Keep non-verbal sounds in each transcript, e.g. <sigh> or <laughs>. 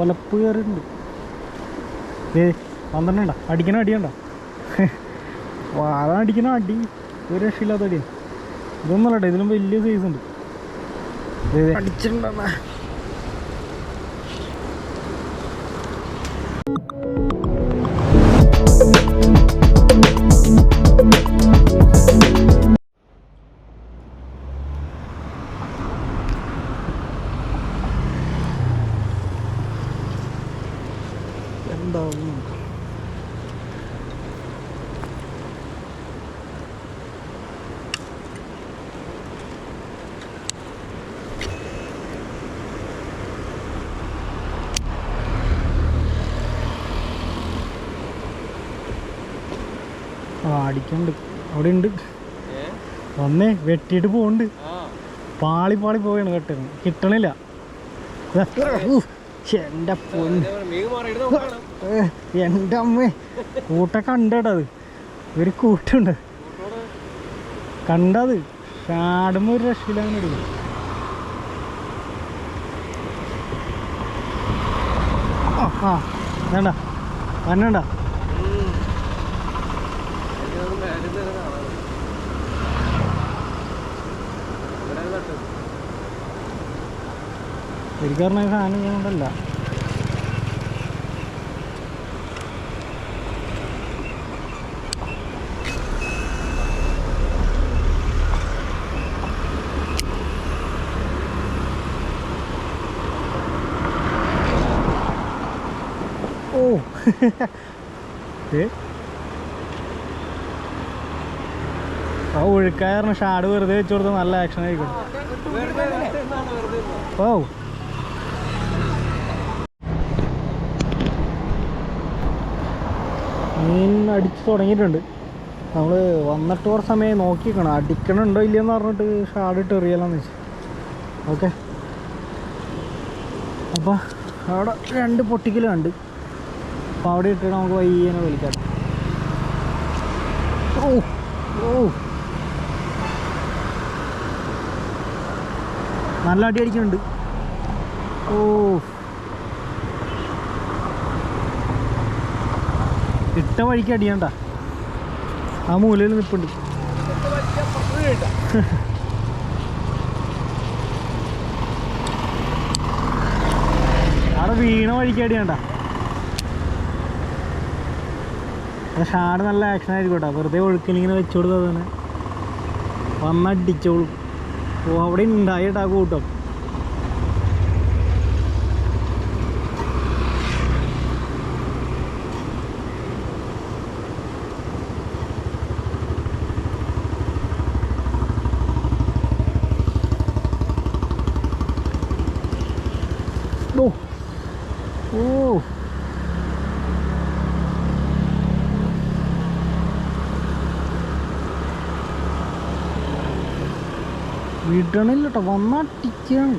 ഒലപ്പ് കയറിയിട്ടുണ്ട് ഏ പന്ത്രണ്ട അടിക്കണ അടിയണ്ട? വാഴ അടിക്കണ അടി. ഒരു രക്ഷയില്ലാത്ത അടിയാണ്. ഇതൊന്നല്ല ഇതിലും വലിയ സൈസ് ഉണ്ട്. അടിച്ചിട്ടുണ്ടെന്നാ. അടിക്കണ്ട് അവിടെ ഉണ്ട് വന്നേ വെട്ടിയിട്ട് പോണ്ട് പാളി പാളി പോവാണ് കേട്ടോ. കിട്ടണില്ല. എന്റെ പൊന്ന്. എന്റെ അമ്മേ. കൂട്ട കണ്ടത് ഒരു കൂട്ടുണ്ട്. കണ്ടത്. ചാടുമ്പോ ഒരു രക്ഷയിലാണ് എടുക്കും ആ ആ. വേണ്ട. വന്നണ്ട ശരിക്കും പറഞ്ഞാൽ സാധനം കൊണ്ടല്ല ഓ. ഏ <laughs> ആ ഒഴുക്കാരണം ഷാഡ് വെറുതെ വെച്ചു കൊടുത്ത നല്ല ആക്ഷൻ ആയിക്കോട്ടെ ഓ മീൻ അടിച്ച് തുടങ്ങിയിട്ടുണ്ട്. നമ്മൾ വന്നിട്ട് കുറച്ച് സമയം നോക്കിക്കണം അടിക്കണുണ്ടോ ഇല്ലയെന്ന് പറഞ്ഞിട്ട് ഷാഡിട്ട് എറിയലാന്ന് വെച്ചു. ഓക്കെ. അപ്പോൾ അവിടെ രണ്ട് പൊട്ടിക്കലുണ്ട് അപ്പോൾ അവിടെ ഇട്ടിട്ട് നമുക്ക് വയ്യനെ വലിക്കാം ഓ ഓ. നല്ല അടി അടിക്കുന്നുണ്ട്. ഓ. ഇട്ട വഴിക്ക് അടിയണ്ട. ആ മൂലയിൽ നിൽപ്പുണ്ട് അവിടെ വീണ വഴിക്ക് അടിയണ്ട. ഷാട് നല്ല ആക്ഷൻ ആയിരിക്കും കേട്ടോ വെറുതെ ഒഴുക്കിലിങ്ങനെ വെച്ചു കൊടുത്തത് തന്നെ വന്നടിച്ചോളും. ഓ അവിടെ ഉണ്ടായിട്ടാ കൂട്ടം ഓ ഓ വിടണില്ല കേട്ടോ വന്നടിക്കാണ്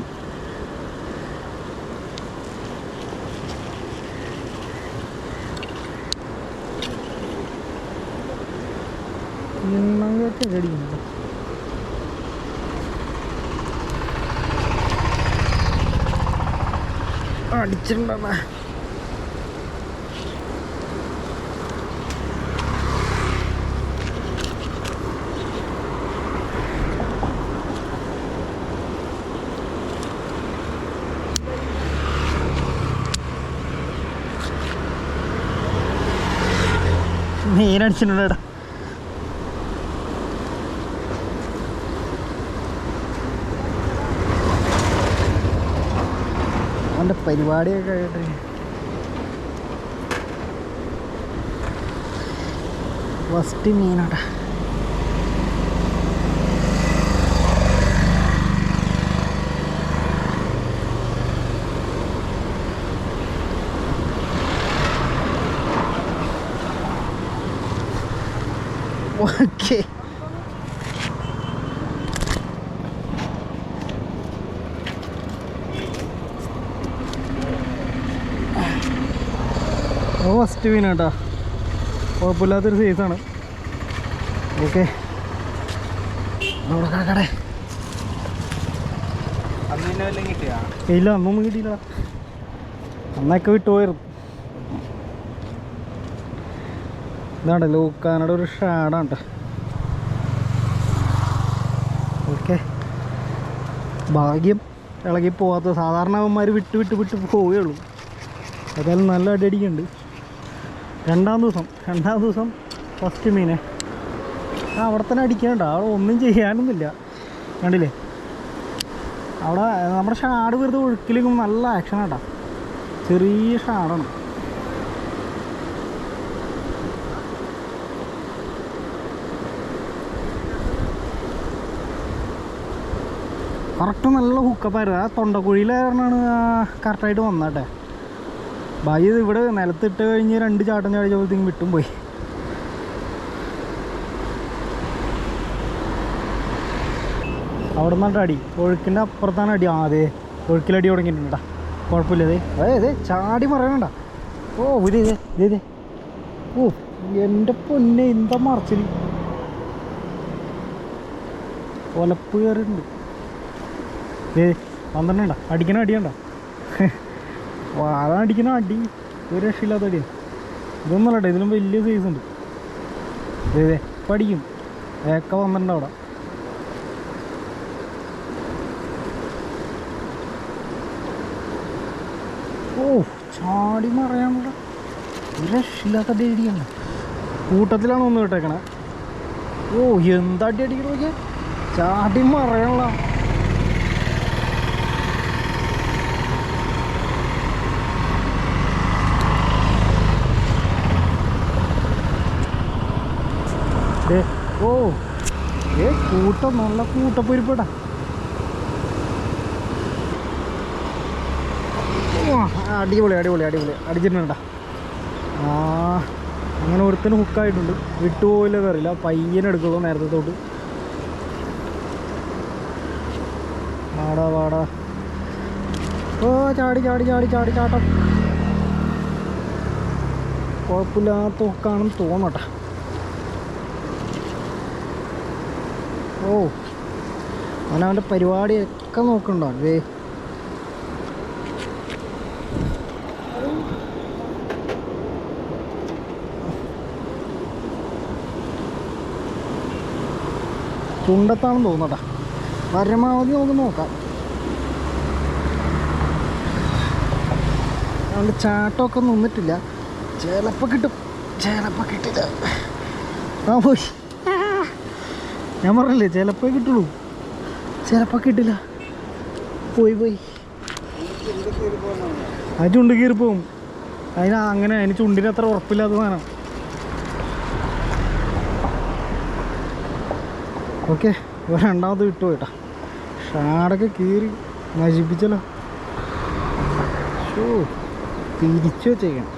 എണ്ണങ്ങൊക്കെ കടിക്കുന്നുണ്ട് അടിച്ചിട്ടുണ്ടെന്നാ. മീനടിച്ചിട്ടുണ്ടേടാ. അവന്റെ പരിപാടിയൊക്കെ കഴിയട്ടെ ഫസ്റ്റ് മീനാടാ. ഓക്കെ ഫസ്റ്റ് മീൻ കേട്ടോ കുഴപ്പമില്ലാത്തൊരു സൈസാണ് ഓക്കെ അവിടെ കിടക്കടെ ഇല്ല അന്നൊന്നും കിട്ടിയില്ല. അന്നൊക്കെ വിട്ടുപോയിരുന്നു ഇതാണ് ലൂക്കാനയുടെ ഒരു ഷാഡാണ് ഓക്കെ. ഭാഗ്യം ഇളകി പോവാത്ത സാധാരണ അവന്മാർ വിട്ട് വിട്ട് വിട്ട് പോവുകയുള്ളൂ. ഏതായാലും നല്ല അടി അടിക്കുന്നുണ്ട്. രണ്ടാം ദിവസം രണ്ടാം ദിവസം ഫസ്റ്റ് മീനെ. ആ അവിടെ തന്നെ അടിക്കണ്ട അവിടെ ഒന്നും ചെയ്യാനൊന്നുമില്ല. കണ്ടില്ലേ? അവിടെ നമ്മുടെ ഷാഡ് വെറുതെ ഒഴുക്കിലേക്കും നല്ല ആക്ഷൻ ആട്ടാ. ചെറിയ ഷാഡാണ്. കറക്റ്റ് നല്ല ഹുക്കപ്പായിരുന്നു ആ തൊണ്ടക്കുഴിയിലായിരുന്നാണ് കറക്റ്റായിട്ട് വന്നാട്ടെ ബായി ഇവിടെ നിലത്തിട്ട് കഴിഞ്ഞ് രണ്ട് ചാട്ടം ചാടിച്ചപ്പോഴത്തേക്കും വിട്ടും പോയി. അവിടെ നിന്നിട്ട് അടി. ഒഴുക്കിന്റെ അപ്പുറത്താണ് അടി. ആ അതെ. ഒഴുക്കിലടി തുടങ്ങിയിട്ടുണ്ടാ കുഴപ്പമില്ല അതെ അതെ ചാടി പറയണ്ട ഓ ഇതേ ഇതേ ഇതേ ഓ എന്റെ പൊന്നെ എന്താ മറച്ചിൽ ഒലപ്പ് കയറിയിട്ടുണ്ട്. ഏ പന്ത്രണ്ട അടിക്കണോ അടിയണ്ട വാഴ അടിക്കണോ അടി. ഒരു രക്ഷയില്ലാത്ത അടിയാണ് ഇതൊന്നും അല്ലട്ടെ ഇതിലും വലിയ സൈസ് ഉണ്ട്. ഇപ്പം അടിക്കും. ഏക്ക പന്ത്രണ്ട് അവിടെ. ഓ ചാടി മറയാനുള്ള ഒരു രക്ഷയില്ലാത്ത അടി അടിയാണ് കൂട്ടത്തിലാണ് ഒന്ന് വിട്ടേക്കണേ. ഓ എന്താ അടി അടിക്കണ ചാടി മറയാനുള്ള ദേ, ഓ ഏ കൂട്ടം നല്ല കൂട്ടപ്പൊരിപ്പടാ അടിപൊളി അടിപൊളി അടിപൊളി. അടിച്ചിട്ടുണ്ടാ? ആ അങ്ങനെ ഒരുത്തിന് ഹുക്കായിട്ടുണ്ട് വിട്ടുപോയില്ലെന്ന് അറിയില്ല. പയ്യനെടുക്കുള്ളൂ നേരത്തെ തൊട്ട് വാടാ വാടാ. ഓ ചാടി ചാടി ചാടി ചാടി ചാട്ടം. കുഴപ്പമില്ലാത്ത ഹുക്കാണെന്ന് തോന്നട്ടെ. ഓ. അവൻ അവന്റെ പരിപാടിയൊക്കെ നോക്കണ്ടോ? അല്ലേ ചുണ്ടത്താണെന്ന് തോന്നട്ടാ പരമാവധി നമുക്ക് നോക്കാം. അവന്റെ ചാട്ടമൊക്കെ നിന്നിട്ടില്ല. ചിലപ്പോൾ കിട്ടും. ചിലപ്പോൾ കിട്ടില്ല. ആ പോയി. ഞാൻ പറഞ്ഞില്ലേ ചിലപ്പോൾ കിട്ടുള്ളൂ. ചിലപ്പോൾ കിട്ടില്ല. പോയി പോയി. ആ ചുണ്ട് കീറി പോവും. അതിന് അങ്ങനെ അതിന് ചുണ്ടിന് അത്ര ഉറപ്പില്ലാത്ത സാധനം. ഓക്കെ രണ്ടാമത് വിട്ടു പോയിട്ടാ ഷാടൊക്കെ കീറി നശിപ്പിച്ചല്ലോ. ഷോ തിരിച്ചു വെച്ചേക്കണം.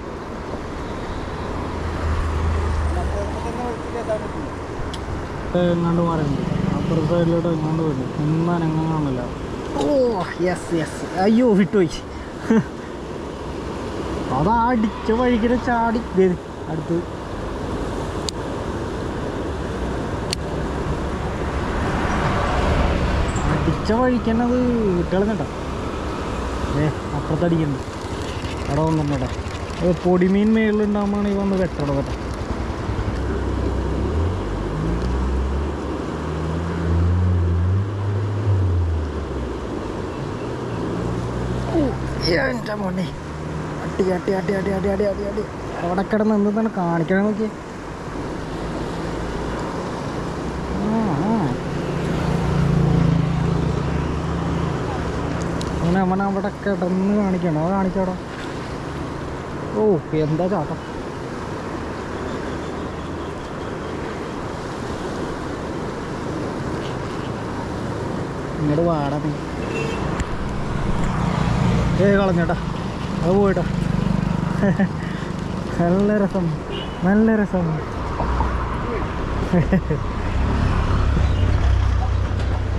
എങ്ങാണ്ട് മാറിയുണ്ട് അപ്പുറത്തെ സൈഡിലോട്ട് എങ്ങാണ്ട് വരുന്നു എന്നാൽ എങ്ങാണല്ലോ ഓ യെസ് യെസ് അയ്യോ വിട്ടുപോയി. അതാ അടിച്ച വഴിക്കിടെ ചാടി. ദേ അടുത്ത്. അടിച്ച വഴിക്കന്നെ അത് വിട്ടുകളഞ്ഞിട്ടോ ഏ അപ്പുറത്തടിക്കുന്നു. അവിടെ വന്നിട്ടുണ്ടോ അത് പൊടിമീൻ മേളിലുണ്ടാകുമ്പോഴാണ് ഈ വന്ന് വെട്ടണം കേട്ടോ. എന്റെ മോനെ. അട്ടി അട്ടി അട്ടി അടി അടി അടി അടി അടി. അവിടെ കിടന്ന് എന്താണ് കാണിക്കണം നോക്കി അങ്ങനെ അവൻ അവിടെ കിടന്ന് കാണിക്കണോ? കാണിക്കടോ ഓ എന്താ ചാട്ടം? ഇങ്ങോട്ട് വാടാ നീ. ഏ കളഞ്ഞേട്ടാ. അത് പോയിട്ടാ. നല്ല രസം നല്ല രസം.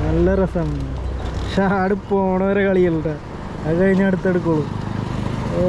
നല്ല രസം. ഷാട് പോണവരെ കളിയല്ലേ. അത് കഴിഞ്ഞ് അടുത്തെടുക്കുള്ളൂ ഓ.